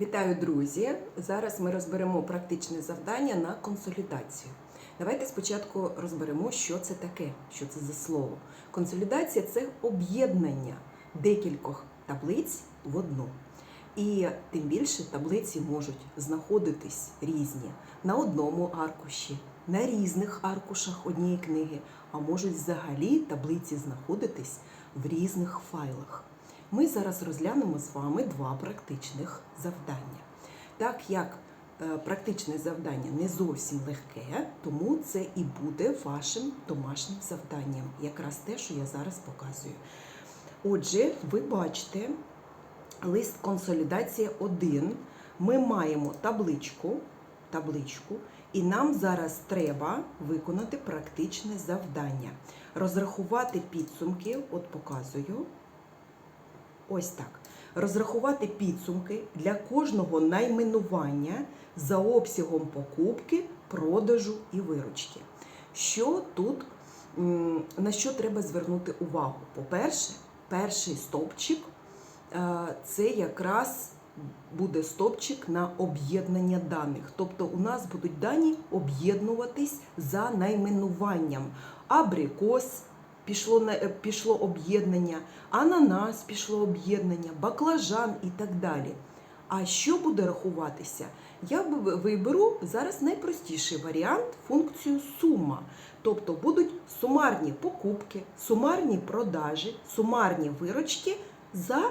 Вітаю, друзі! Зараз ми розберемо практичне завдання на консолідацію. Давайте спочатку розберемо, що це таке, що це за слово. Консолідація це об'єднання декількох таблиць в одну. І тим більше таблиці можуть знаходитись різні на одному аркуші, на різних аркушах однієї книги, а можуть взагалі таблиці знаходитись в різних файлах. Ми зараз розглянемо з вами два практичних завдання. Так як е, практичне завдання не зовсім легке, тому це і буде вашим домашнім завданням, якраз те, що я зараз показую. Отже, ви бачите лист консолідація 1. Ми маємо табличку, табличку, і нам зараз треба виконати практичне завдання. Розрахувати підсумки, от показую. Ось так. Розрахувати підсумки для кожного найменування за обсягом покупки, продажу і виручки. Що тут, на що треба звернути увагу? По-перше, перший стовпчик е, це якраз буде стовпчик на об'єднання даних. Тобто у нас будуть дані об'єднуватись за найменуванням. Абрикос, пішло е, пішло об'єднання, ананас пішло об'єднання, баклажан і так далі. А що буде рахуватися? Я виберу зараз найпростіший варіант функцію сума. Тобто будуть сумарні покупки, сумарні продажі, сумарні виручки за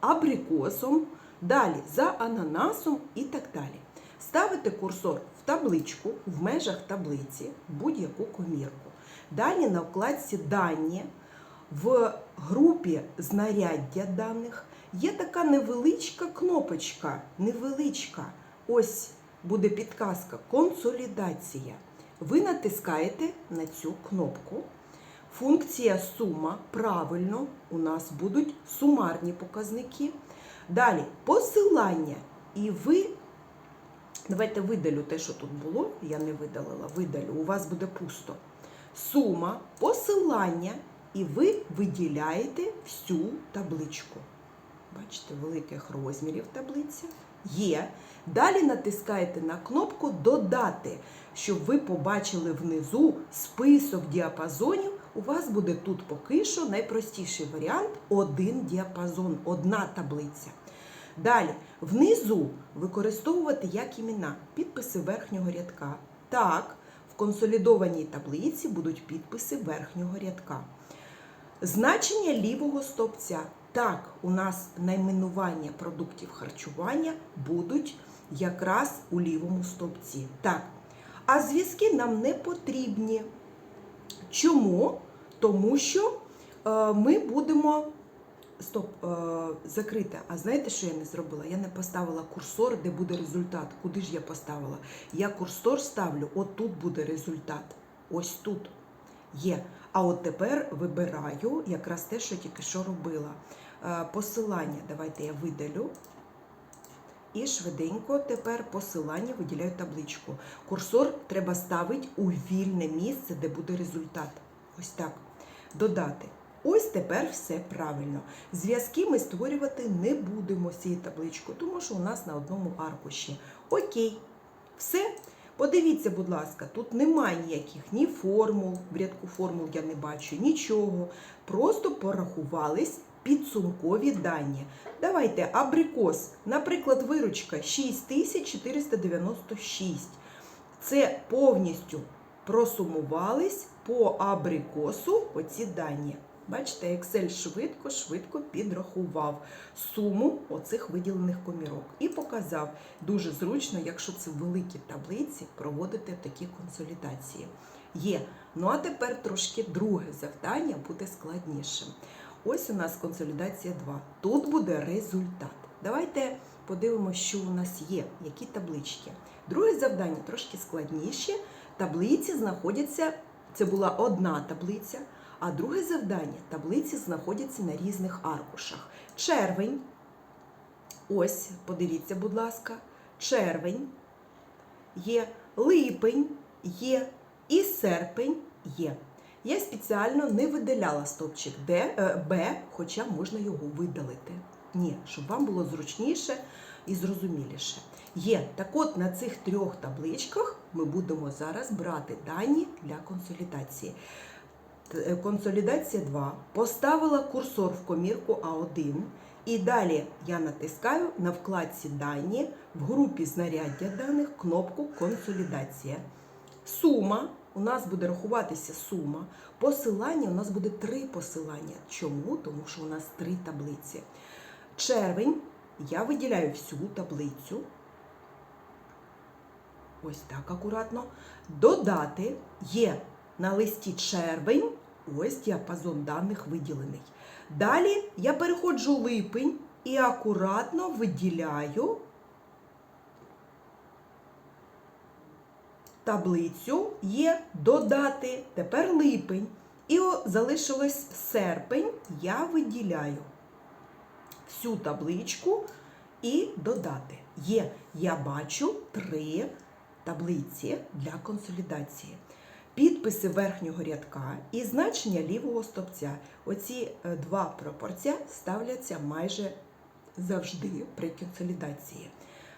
абрикосом, далі за ананасом і так далі. Ставите курсор в табличку в межах таблиці будь-яку комірку. Далі на вкладці дані в групі знаряддя даних є така невеличка кнопочка. Невеличка. Ось буде підказка консолідація. Ви натискаєте на цю кнопку. Функція сума правильно, у нас будуть сумарні показники. Далі посилання. І ви Давайте видалю те, що тут було. Я не видалила, видалю. У вас буде пусто. Сума, посилання, і ви виділяєте всю табличку. Бачите, великих розмірів таблиця є. Далі натискаєте на кнопку Додати, щоб ви побачили внизу список діапазонів. У вас буде тут поки що найпростіший варіант один діапазон, одна таблиця. Далі, внизу використовувати як імена підписи верхнього рядка. Так, консолідованій таблиці будуть підписи верхнього рядка. Значення лівого стовпця. Так, у нас найменування продуктів харчування будуть якраз у лівому стовпці. Так. А зв'язки нам не потрібні. Чому? Тому що е, ми будемо. Стоп, е, закрите. А знаєте, що я не зробила? Я не поставила курсор, де буде результат. Куди ж я поставила? Я курсор ставлю, от тут буде результат. Ось тут є. А от тепер вибираю якраз те, що тільки що робила. Е, посилання. Давайте я видалю. І швиденько тепер посилання виділяю табличку. Курсор треба ставити у вільне місце, де буде результат. Ось так. Додати. Ось тепер все правильно. Зв'язки ми створювати не будемо з цією табличкою, тому що у нас на одному аркуші. Окей. Все. Подивіться, будь ласка, тут немає ніяких ні формул, в рядку формул я не бачу, нічого. Просто порахувались підсумкові дані. Давайте абрикос, наприклад, виручка 6496. Це повністю просумувались по абрикосу оці дані. Бачите, Excel швидко, швидко підрахував суму оцих виділених комірок і показав дуже зручно, якщо це великі таблиці, проводити такі консолідації. Є. Ну а тепер трошки друге завдання буде складнішим. Ось у нас консолідація 2. Тут буде результат. Давайте подивимося, що у нас є, які таблички. Друге завдання трошки складніше. Таблиці знаходяться, це була одна таблиця, а друге завдання таблиці знаходяться на різних аркушах. Червень. Ось, подивіться, будь ласка, червень є, липень є і серпень є. Я спеціально не видаляла стовпчик Д, е, Б, хоча можна його видалити. Ні, щоб вам було зручніше, і зрозуміліше. Є. Так от на цих трьох табличках ми будемо зараз брати дані для консолідації. Е, Консолідація 2. Поставила курсор в комірку А1. І далі я натискаю на вкладці Дані в групі знаряддя даних кнопку Консолідація. Сума. У нас буде рахуватися сума. Посилання у нас буде три посилання. Чому? Тому що у нас три таблиці. Червень. Я виділяю всю таблицю. Ось так акуратно. Додати є на листі червень. Ось діапазон даних виділений. Далі я переходжу липень і акуратно виділяю таблицю є додати. Тепер липень. І о, залишилось серпень. Я виділяю всю табличку і додати. Є, я бачу три таблиці для консолідації. Підписи верхнього рядка і значення лівого стопця. Оці е, два пропорція ставляться майже завжди при консолідації.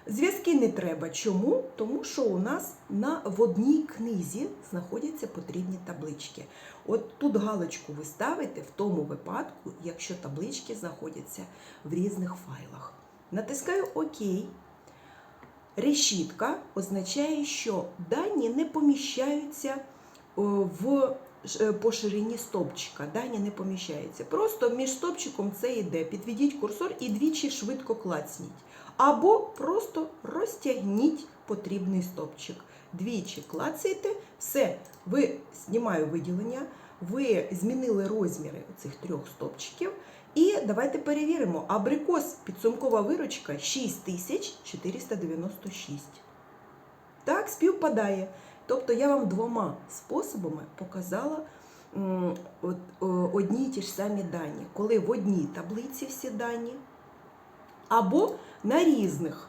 Зв'язки не треба. Чому? Тому що у нас на, в одній книзі знаходяться потрібні таблички. От тут галочку ви ставите в тому випадку, якщо таблички знаходяться в різних файлах. Натискаю ОК. Решітка означає, що дані не поміщаються в ш- е, по ширині стопчика. Дані не поміщаються. Просто між стопчиком це йде. Підведіть курсор і двічі швидко клацніть. Або просто розтягніть потрібний стопчик. Двічі клацаєте, все, ви знімаю виділення, ви змінили розміри цих трьох стопчиків. І давайте перевіримо. Абрикос підсумкова виручка 6496. Так, співпадає. Тобто я вам двома способами показала одні й ті ж самі дані, коли в одній таблиці всі дані, або на різних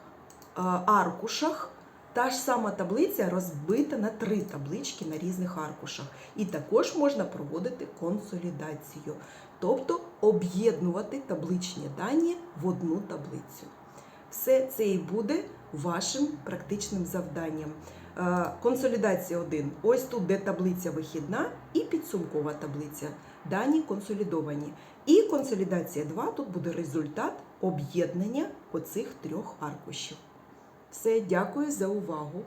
аркушах та ж сама таблиця розбита на три таблички на різних аркушах. І також можна проводити консолідацію, тобто об'єднувати табличні дані в одну таблицю. Все це і буде вашим практичним завданням. Е, Консолідація 1. Ось тут, де таблиця вихідна і підсумкова таблиця. Дані консолідовані. І консолідація 2 тут буде результат об'єднання оцих трьох аркушів. Все, дякую за увагу.